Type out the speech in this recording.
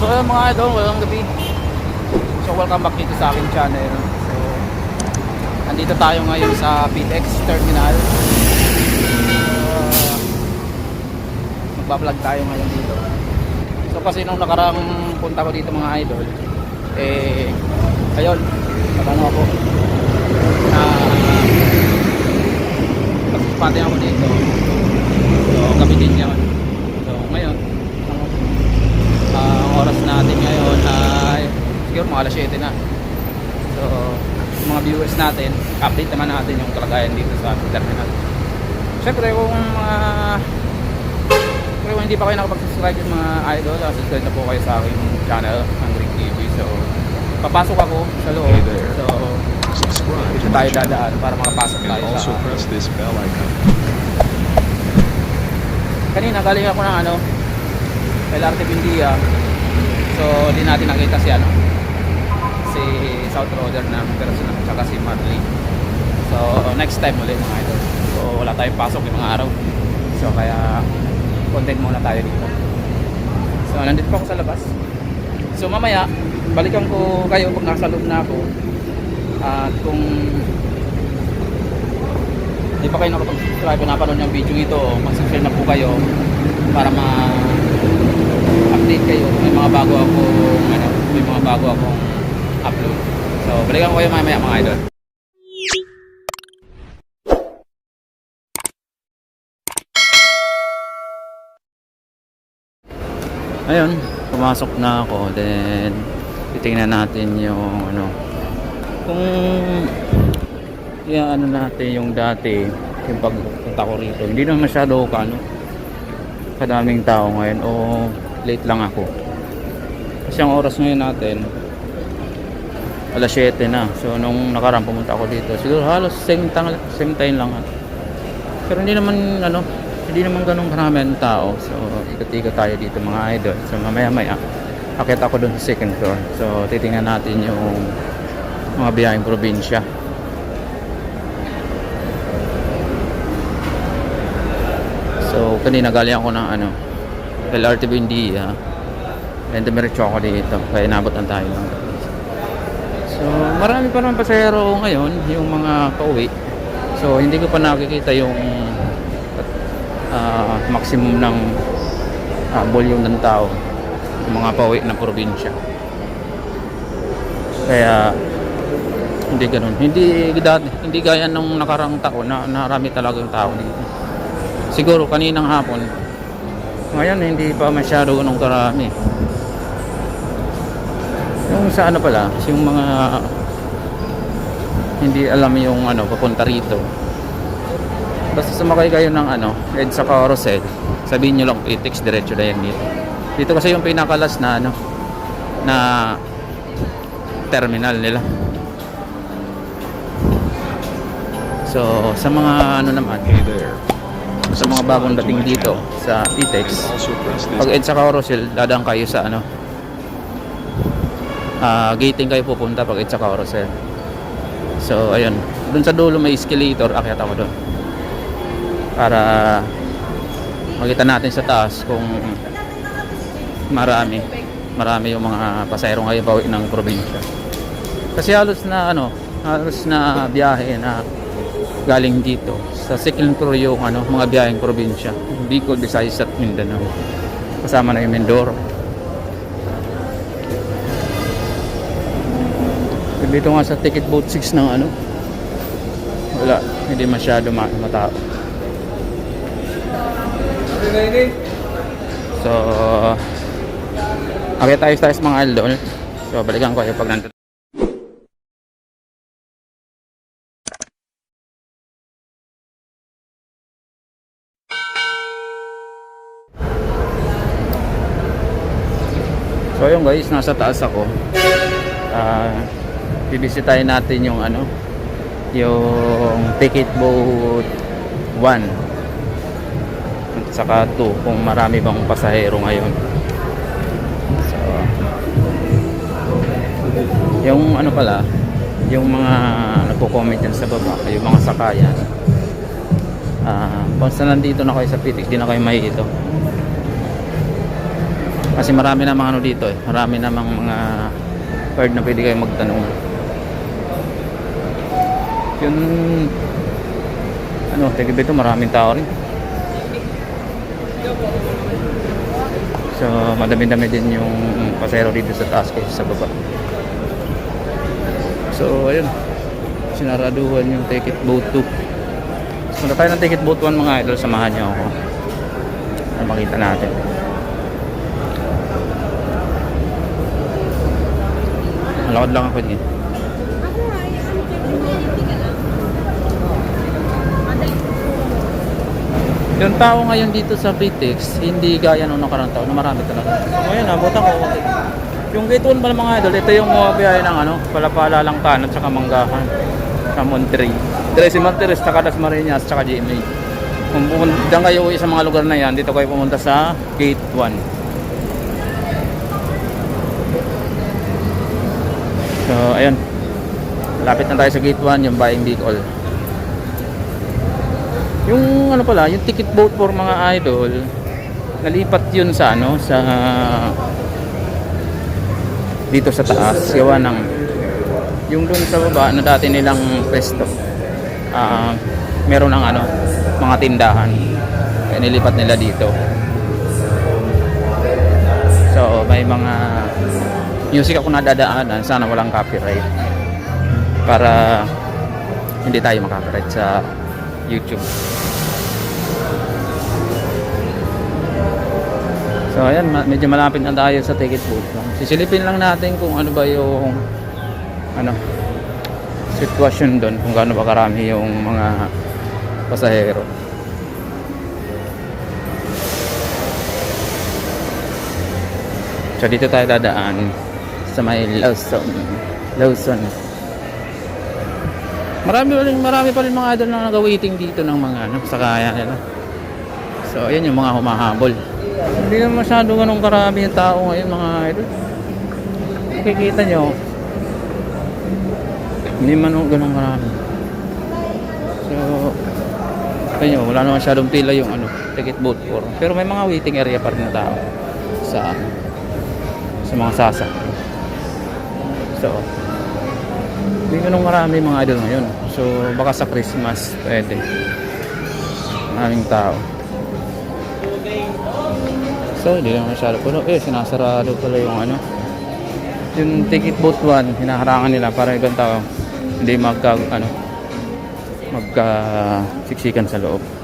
So ayun mga idol, walang gabi. So welcome back dito sa aking channel. So andito tayo ngayon sa PTX Terminal. Uh, magbablog tayo ngayon dito. So kasi nung nakarang punta ko dito mga idol, eh ayun, natano ako. Na pati ako dito. So gabi din yun. So ngayon, Ah, ang oras natin ngayon ay siguro mga alas 7 na. So, mga viewers natin, update naman natin yung kalagayan dito sa terminal. Siyempre, kung mga kung hindi pa kayo nakapag-subscribe yung mga idol, uh, subscribe na po kayo sa aking channel, Hungry TV. So, papasok ako sa loob. Hey there. So, Subscribe dito tayo dadaan para makapasok tayo also sa... press this bell icon. Kanina, galing ako ng ano, LRT Bindia. So, di natin nakita si ano, si South Roader na personal, tsaka si Marley. So, next time ulit mga idol. So, wala tayong pasok yung mga araw. So, kaya content muna tayo dito. So, nandito pa ako sa labas. So, mamaya, balikan ko kayo pag nasa loob na ako. At kung di pa kayo nakapag-subscribe kung napanood yung video ito, mag-subscribe na po kayo para ma-update kayo may mga bago ako ano, may mga bago akong upload. So, balikan ko kayo mamaya mga idol. Ayun, pumasok na ako. Then, titingnan natin yung ano, kung ano natin yung dati, yung pagpunta ko rito. Hindi naman masyado ka, ano, kadaming tao ngayon o late lang ako. Kasi ang oras ngayon natin, alas 7 na. So, nung nakaraan pumunta ako dito, siguro halos same time, same time lang. Pero hindi naman, ano, hindi naman ganun karami ang tao. So, ikot-ikot tayo dito mga idol. So, mamaya-maya, akit ako dun sa second floor. So, titingnan natin yung mga biyaheng probinsya. So, kanina galing ako ng ano, LRT Buendia. And dumiretso ako dito. Kaya inabot lang tayo lang. So, marami pa naman pasahero ngayon, yung mga pauwi. So, hindi ko pa nakikita yung ah, maximum ng ah, volume ng tao. Yung mga pauwi ng probinsya. Kaya, hindi ganun. Hindi, hindi gaya nung nakarang taon na narami talaga yung tao dito. Siguro kaninang hapon. Ngayon hindi pa masyado ganun karami. Yung sa ano pala, yung mga hindi alam yung ano papunta rito. Basta sumakay kayo ng ano, EDSA carousel, sabihin nyo lang PTX diretso na yan dito. Dito kasi yung pinakalas na ano na terminal nila. So, sa mga ano naman, Hey there. sa mga bagong dating dito sa this pag EDSA Carousel dadang kayo sa ano ah gating kayo pupunta pag EDSA Carousel. So ayun. Dun sa dulo may escalator akyat ako doon para makita natin sa taas kung marami. Marami yung mga pasahero ngayon bawi ng probinsya. Kasi halos na ano halos na biyahe na galing dito. Sa second floor yung ano, mga biyaheng probinsya. Bicol, Visayas at Mindanao. Kasama na yung Mindoro dito nga sa ticket boat 6 ng ano wala, hindi masyado ma matao so okay tayo tayo sa mga aldol so balikan ko kayo pag nandun So ayun guys, nasa taas ako. Ah, bibisitahin natin yung ano, yung ticket boat 1 at saka 2 kung marami bang pasahero ngayon. So, yung ano pala, yung mga nagko-comment dyan sa baba, yung mga sakayan. Ah, once na nandito na kayo sa pitik, di na kayo may ito. Kasi marami namang ano dito eh. Marami namang mga card na pwede kayo magtanong. Yun ano, tigib ito maraming tao rin. So, madami-dami din yung pasero dito sa taas kaysa sa baba. So, ayun. Sinaraduhan yung ticket boat 2. Punta tayo ng ticket boat 1 mga idol. Samahan niyo ako. Para makita natin. Malakad lang ako din. Yung tao ngayon dito sa Britex, hindi gaya nung nakarang taon na marami talaga. So, ngayon, nabutan ko. Yung gate 1 pala mga idol, ito yung mga biyahe ng ano, Palapala, Langtan at saka Manggahan sa Monterrey. Dire si Monterrey, saka Las Marinas, saka GMA. Kung pumunta kayo sa mga lugar na yan, dito kayo pumunta sa gate 1. So, ayun. Lapit na tayo sa gate 1, yung buying Bicol. Yung ano pala, yung ticket boat for mga idol, nalipat yun sa ano, sa dito sa taas, gawa ng yung dun sa baba na dati nilang pwesto. Ah, meron ng ano, mga tindahan. Kaya nilipat nila dito. So, may mga music ako nadadaanan, sana walang copyright. Para hindi tayo makaka-copyright sa YouTube. So ayan, medyo malapit na tayo sa ticket booth. Sisilipin lang natin kung ano ba yung ano sitwasyon doon, kung gaano ba karami yung mga pasahero. So dito tayo dadaan sa may Lawson. Lawson. Marami pa rin, marami pa rin mga idol na nag-waiting dito ng mga ano, sakaya nila. So, ayan yung mga humahabol. Hindi na masyado ganun karami yung tao ngayon mga idol. Makikita nyo. Hindi man ganun karami. So, kaya nyo, wala na masyadong pila yung ano, ticket booth for. Pero may mga waiting area pa rin na tao sa sa mga sasa. So, hindi ganun marami mga idol ngayon. So, baka sa Christmas, pwede. Maraming tao. So, hindi naman masyado puno. Eh, sinasarado pala yung ano. Yung ticket booth 1, hinaharangan nila para ibang tao hindi magka, ano, magka siksikan sa loob.